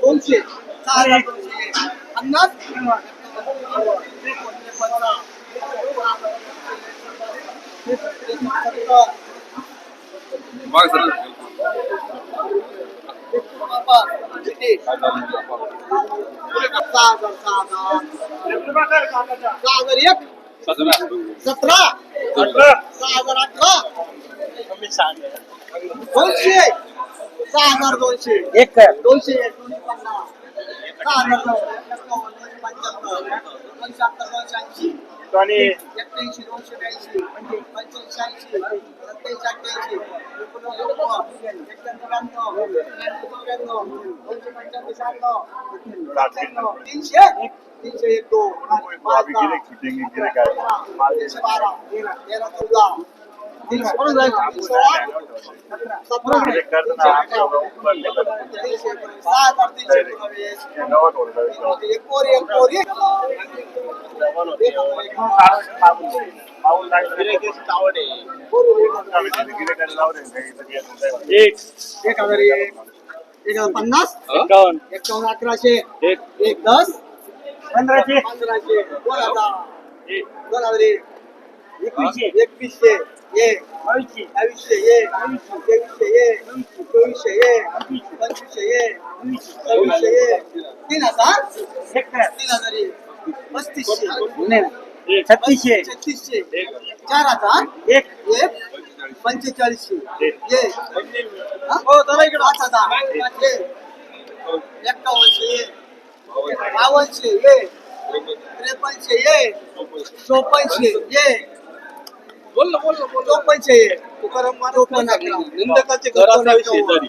दोनशे सहा हजार दोनशे पन्नास किती सहा हजार सहा हजार सहा हजार एक सतरा सहा हजार अठरा दोनशे सहा हजार दोनशे एक. दोनशे एक, दोनशे पन्नास सहा हजार दोनशे पंच्याहत्तर दोनशे ऐंशी एक्क्याऐंशी दोनशे ब्याऐंशी पंच्याऐंशी ऐंशी सत्याऐंशी अठ्ठ्याऐंशी एकोणनव्वद एक्क्याण्णव ब्याण्णव त्र्याण्णव चौऱ्याण्णव दोनशे पंच्याण्णव शहाण्णव सत्त्याण्णव तीनशे तीनशे एक दोन पाच दहा तीनशे बारा तेरा चौदा तीनशे तीनशे आठ सतरा तीनशे अठरा तीनशे एकोणीस सहा हजार तीनशे एकोणवीस एक पोर एक। पन्नास एकावन्न. एकावन्न अकराशे एक. एक दस पंधराशे. पंधराशे दोन हजार एक दोन हजार एक एकवीसशे. एकवीसशे एक बावीसशे. बावीसशे एक तेवीसशे एक चोवीसशे एक पंचवीसशे एक सव्वीसशे एक तीन हजार तीन हजार एक पस्तीसशे. एक छत्तीसशे. छत्तीसशे. चार हजार एक. एक. पंचेचाळीसशे. एक. एक हा? जरा इकडे. पाच हजार एक एक्कावनशे एक बावनशे एक त्रेपन्नशे एक चोपन्नशे एक चोपन्नशे एक चोपन्न अकरा घराचा विषय तरी.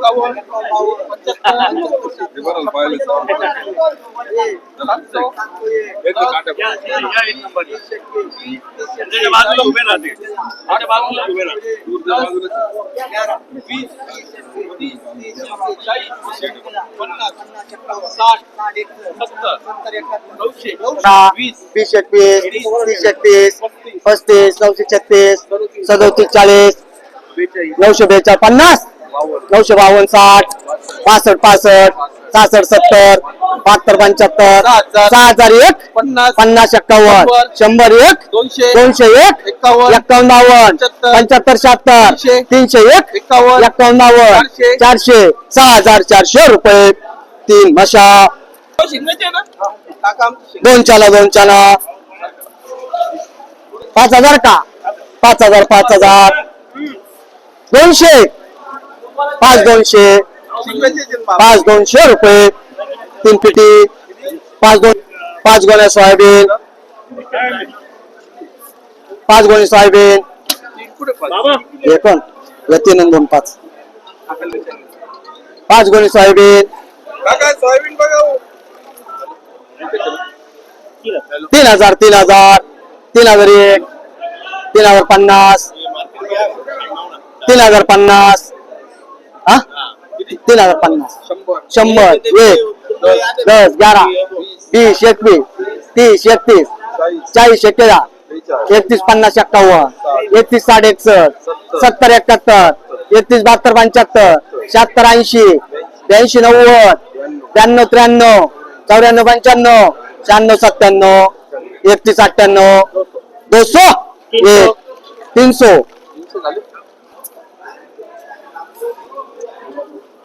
सहा हजार. एकावन्न बाजूला उभे राहते माझ्या बाजूला उभे राहते वीस एकवीस तीस एकतीस पस्तीस नऊशे छत्तीस सदोतीस चाळीस नऊशे बेचाळ पन्नास नऊशे बावन्न साठ पासष्ट पासष्ट सहासष्ट सत्तर बहात्तर पंच्याहत्तर सहा हजार एक पन्नास एक्कावन्न शंभर एक दोनशे एक एक्कावन्न बावन्न पंच्याहत्तर शहात्तर तीनशे एक एक्कावन्न बावन्न चारशे सहा हजार चारशे रुपये तीन काका दोन चाला दोन चाला पाच हजार का? पाच हजार पाच हजार. दोनशे. पाच दोनशे पाच दोनशे रुपये. तीन पिटी पाच दोन पाच गोण्या सोयाबीन पाच गोणी सोयाबीन. हे पण तीन दोन पाच. पाच गोणी सोयाबीन. तीन हजार तीन हजार तीन हजार एक तीन हजार पन्नास तीन हजार पन्नास. तीन हजार पन्नास शंभर एक दस ग्यारह वीस एकवीस तीस एकतीस चाळीस एक्केचाळ एकतीस पन्नास एक्कावन्न एकतीस साठ एकसष्ट सत्तर एकाहत्तर एकतीस बहात्तर पंच्याहत्तर शहात्तर ऐंशी ब्याऐंशी नव्वद त्र्याण्णव त्र्याण्णव चौऱ्याण्णव पंच्याण्णव शहाण्णव सत्त्याण्णव एकतीस अठ्ठ्याण्णव दोनशे एक तीनशे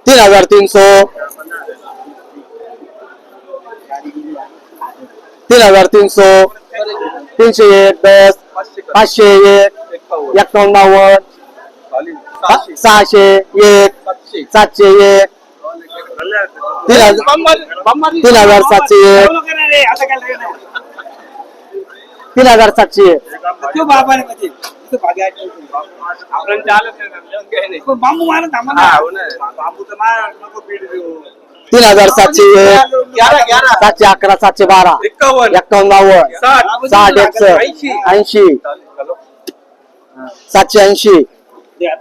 तीन हजार तीन सौ तीन हजार तीन सौ तीनशे एक दस पाचशे एक एकावन्न बावन्न सहाशे एक सातशे एक. तीन हजार सातशे एक. तीन हजार सातशे एक. तीन हजार सातशे एक बांबू मारा थांबा तीन हजार सातशे अकरा सातशे बारा एकावन्न. बावन्न साठ. एकसष्ट ऐंशी. सातशे ऐंशी.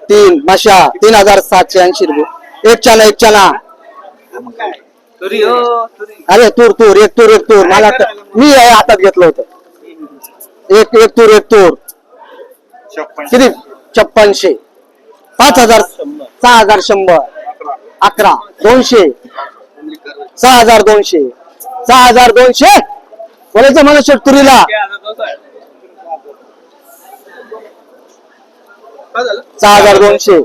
तीन मशा. तीन हजार सातशे ऐंशी रुपये. एक चना एक चना. अरे तूर तूर एक तूर एक तूर. मला मी हे हातात घेतलं होतं. एक एक तूर एक तूर. किती? छप्पनशे. पाच हजार सहा हजार शंभर. अकरा. दोनशे. सहा हजार दोनशे. सहा हजार दोनशे. बोलायचं मला शेतकरीला सहा हजार दोनशे.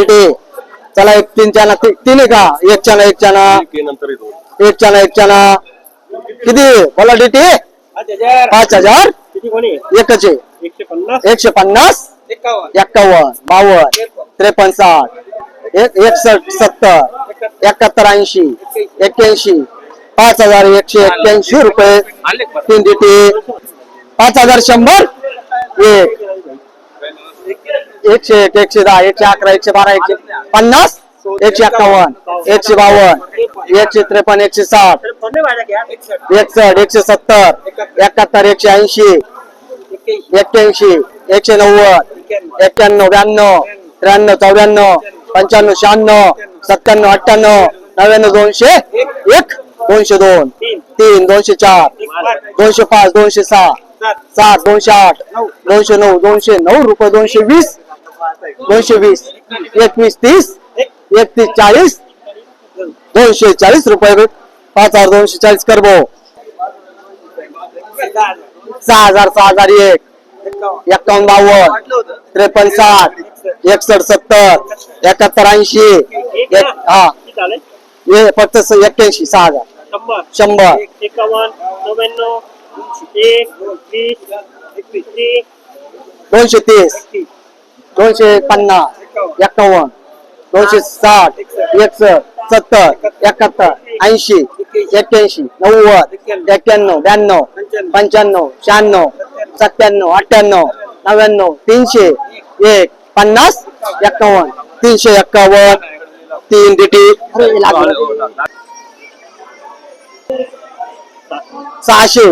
इथे चला एक तीन चना. तीन आहे का? एक चना एक चना. एक चना एक चना. किती? बोला डिटी. पाच हजार. एकच आहे एकशे पन्नास? एक्कावन्न बावन्न. त्रेपन्न. साठ एक एकसष्ट सत्तर. एकाहत्तर. ऐंशी. एक्क्याऐंशी. पाच हजार एकशे एक्क्याऐंशी रुपये. तीन डिटी पाच हजार शंभर. एक. एकशे एक एकशे दहा एकशे अकरा एकशे बारा एकशे पन्नास. एकशे एक्कावन्न एकशे बावन्न. एकशे त्रेपन्न एकशे साठ. एकसष्ट एकशे सत्तर. एकाहत्तर एकशे ऐंशी. एक्क्याऐंशी एकशे नव्वद एक्क्याण्णव ब्याण्णव त्र्याण्णव चौऱ्याण्णव पंच्याण्णव शहाण्णव सत्त्याण्णव अठ्ठ्याण्णव नव्याण्णव दोनशे एक दोनशे दोन तीन दोनशे चार दोनशे पाच दोनशे सहा सात दोनशे आठ दोनशे नऊ दोनशे नऊ रुपये दोनशे वीस दोनशे वीस एकवीस तीस एकतीस चाळीस दोनशे चाळीस रुपये पाच हजार दोनशे चाळीस करबो. सहा हजार सहा हजार एक. एकावन्न. बावन्न. त्रेपन्न साठ. एकसष्ट. सत्तर. एकाहत्तर ऐंशी. हा. हे फक्त एक्क्याऐंशी सहा हजार. शंभर. दोनशे तीस. दोनशे पन्नास. एकावन्न. दोनशे साठ. एकसष्ट. सत्तर एकाहत्तर ऐंशी एक्क्याऐंशी नव्वद एक्क्याण्णव. ब्याण्णव पंच्याण्णव शहाण्णव सत्त्याण्णव अठ्ठ्याण्णव नव्याण्णव तीनशे एक पन्नास एक्कावन्न तीनशे एक्कावन्न तीन डिटी. सहाशे